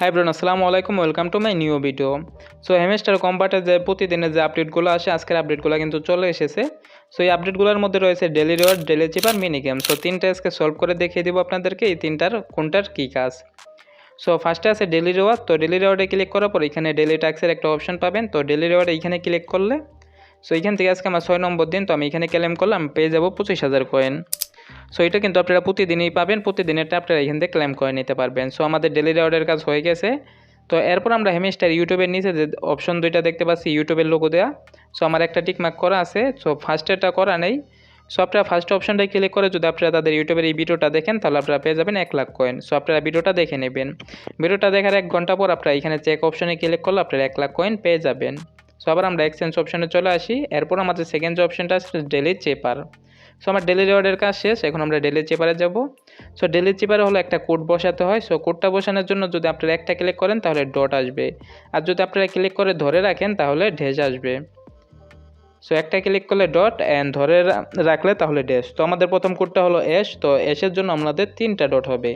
High bro আসসালামু আলাইকুম welcome to my new video so hamster কম্পার্টের যে প্রতিদিনের যে আপডেটগুলো আসে, আজকের আপডেটগুলো কিন্তু চলে এসেছে। সো এই আপডেটগুলোর মধ্যে রয়েছে daily reward daily cipher mini game so তিনটা আজকে সলভ করে দেখিয়ে দেবো আপনাদেরকে, এই তিনটার কোনটার কী কাজ। সো ফার্স্টে আছে ডেলি রিওয়ার্ড তো ডেলি রিওয়ার্ডে ক্লিক করার পর এখানে ডেলি ট্যাক্সের একটা অপশন পাবেন। তো ডেলি রিওয়ার্ডে এখানে ক্লিক করলে সো এখান থেকে আজকে আমার ছয় নম্বর দিন, তো আমি এখানে ক্লেম করলাম, পেয়ে যাব পঁচিশ হাজার কয়েন সো এটা কিন্তু আপনারা প্রতিদিনই পাবেন, প্রতিদিনেরটা আপনারা এখান থেকে ক্লেম করে নিতে পারবেন। সো আমাদের ডেলি রিওয়ার্ডের কাজ হয়ে গেছে। তো এরপর আমরা হেমিস্টার ইউটিউবের নিচে যে অপশন দুইটা দেখতে পাচ্ছি, ইউটিউবের লোগো দেওয়া সো আমার একটা টিকমার্ক করা আছে। সো ফার্স্টেরটা করা নেই। সো আপনারা ফার্স্ট অপশনটাই ক্লিক করে যদি আপনারা তাদের ইউটিউবের এই ভিডিওটা দেখেন, তাহলে আপনারা পেয়ে যাবেন এক লাখ কয়েন সো আপনারা ভিডিওটা দেখে নেবেন। ভিডিওটা দেখার এক ঘণ্টা পর আপনারা এখানে চেক অপশনে ক্লিক করলে আপনারা এক লাখ কয়েন পেয়ে যাবেন। সো আবার আমরা এক্সচেঞ্জ অপশনে চলে আসি। এরপর আমাদের সেকেন্ড যে অপশনটা ডেলি চেপার সো আমার ডেলি রিওয়ার্ডের কাজ শেষ, এখন আমরা ডেলি চেপারে যাব। সো ডেলি চেপারে হলো একটা কোড বসাতে হয়। সো কোডটা বসানোর জন্য যদি আপনারা একটা ক্লিক করেন, তাহলে ডট আসবে। আর যদি আপনারা ক্লিক করে ধরে রাখেন, তাহলে ঢেস আসবে। সো একটা ক্লিক করলে ডট অ্যান্ড ধরে রাখলে তাহলে ড্যাশ তো আমাদের প্রথম কোডটা হলো এস তো এসের জন্য আমাদের তিনটা ডট হবে।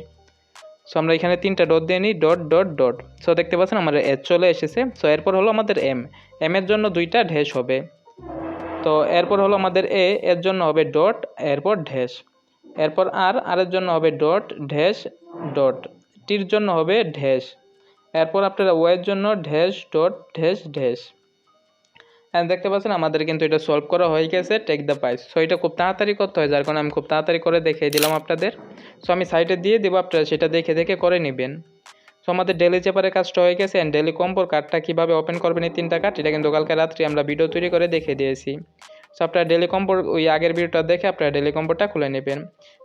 সো আমরা এখানে তিনটা ডট দিয়ে নিই। ডট ডট ডট সো দেখতে পাচ্ছেন আমাদের এস চলে এসেছে। সো এরপর হলো আমাদের এম এম এর জন্য দুইটা ঢেস হবে। তো এরপর হলো আমাদের এ, এর জন্য হবে ডট, এরপর ঢেস এরপর আর আর এর জন্য হবে ডট ঢেস ডট। টির জন্য হবে ঢেস এরপর আপনারা ও এর জন্য ঢেস ডট ঢেস ঢেস হ্যাঁ দেখতে পাচ্ছেন আমাদের কিন্তু এটা সলভ করা হয়ে গেছে টেক দ্য প্রাইস সো এটা খুব তাড়াতাড়ি করতে হয়, যার কারণে আমি খুব তাড়াতাড়ি করে দেখিয়ে দিলাম আপনাদের। সো আমি সাইটে দিয়ে দেবো, আপনারা সেটা দেখে দেখে করে নেবেন। সো আমাদের ডেলি চেপারের কাজটা হয়ে গেছে অ্যান্ড ডেলি কম্পোর কার্ডটা কীভাবে ওপেন করবেন এই তিনটা কার্ড এটা কিন্তু কালকে রাত্রি আমরা ভিডিও তৈরি করে দেখে দিয়েছি। সো আপনারা ডেলি কম্পোর ওই আগের ভিডিওটা দেখে আপনারা ডেলি কম্পোরটা খুলে নেবেন।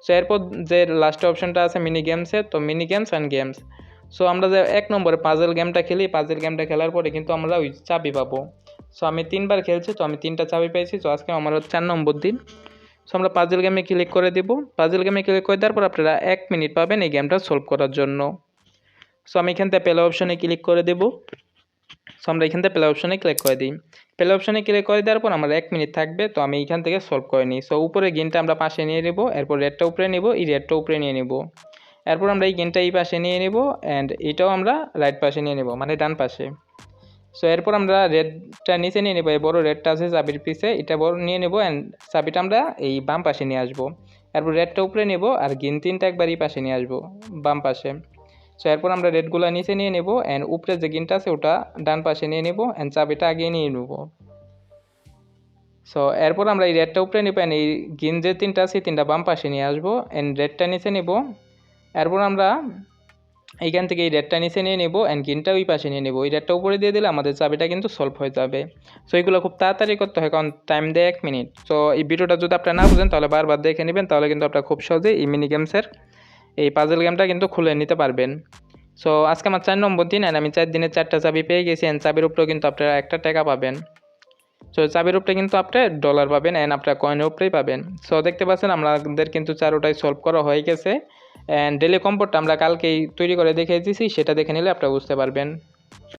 সো এরপর যে লাস্ট অপশনটা আছে মিনি গেমসে তো mini games and games so আমরা যে এক নম্বরে পাজেল গেমটা খেলি পাজেল গেমটা খেলার পরে কিন্তু আমরা ওই চাবি পাবো। সো আমি তিনবার খেলছি, তো আমি তিনটা চাবি পেয়েছি, তো আজকে আমার চার নম্বর দিন। সো আমরা পাজেল গেমে ক্লিক করে দেব। পাজেল গেমে ক্লিক করে দেওয়ার পর আপনারা এক মিনিট পাবেন এই গেমটা সলভ করার জন্য। সো আমি এখান থেকে প্লে অপশনে ক্লিক করে দেব। সো আমরা এখান থেকে প্লে অপশনে ক্লিক করে দিই। প্লে অপশনে ক্লিক করে দেওয়ার পর আমার এক মিনিট থাকবে। তো আমি এখান থেকে সলভ করে নিই। সো উপরে গেনটা আমরা পাশে নিয়ে নেব। এরপর রেডটা উপরে নেব। এই রেডটা উপরে নিয়ে নেব। এরপর আমরা এই গেনটা এই পাশে নিয়ে নেব অ্যান্ড এটাও আমরা রাইট পাশে নিয়ে নেব মানে ডান পাশে। সো এরপর আমরা রেডটা নিচে নিয়ে নেব। এই বড় রেডটা আছে চাবির পিছে, এটা বড় নিয়ে নেব অ্যান্ড চাবিটা আমরা এই বাম পাশে নিয়ে আসব। এরপর রেডটা উপরে নেব আর গিন তিনটা একবার এই পাশে নিয়ে আসব, বাম পাশে। সো এরপর আমরা রেডগুলো নিচে নিয়ে নেব অ্যান্ড উপরে যে গিনটা আছে ওটা ডান পাশে নিয়ে নেব অ্যান্ড চাবিটা আগে নিয়ে নেব। সো এরপর আমরা এই রেডটা উপরে নেব অ্যান্ড এই গিন যে তিনটা আছে তিনটা বাম পাশে নিয়ে আসব অ্যান্ড রেডটা নিচে নেব। এরপর আমরা এইখান থেকে এই রেডটা নিচে নিয়ে নেব অ্যান্ড গিনটা ওই পাশে নিয়ে নেব। ওই রেডটা উপরে দিয়ে দিলে আমাদের চাবিটা কিন্তু সলভ হয়ে যাবে। সো এইগুলো খুব তাড়াতাড়ি করতে হয় কারণ টাইম দেয় এক মিনিট সো এই ভিডিওটা যদি আপনারা না বুঝেন তাহলে বারবার দেখে নেবেন, তাহলে কিন্তু আপনারা খুব সহজে এই মিনি গেমসের এই পাজল গেমটা কিন্তু খুলে নিতে পারবেন। সো আজকে আমার চার নম্বর দিন অ্যান্ড আমি চার দিনে চারটা চাবি পেয়ে গেছি অ্যান্ড চাবির উপরেও কিন্তু আপনারা একটা টাকা পাবেন। সো চাবির উপরে কিন্তু আপনি ডলার পাবেন অ্যান্ড আপনার কয়েনের উপরেই পাবেন। সো দেখতে পাচ্ছেন আমাদের কিন্তু চারোটাই সলভ করা হয়ে গেছে। অ্যান্ড ডেলি কম্পোর্টটা আমরা কালকেই তৈরি করে দেখে দিয়েছি, সেটা দেখে নিলে আপনারা বুঝতে পারবেন।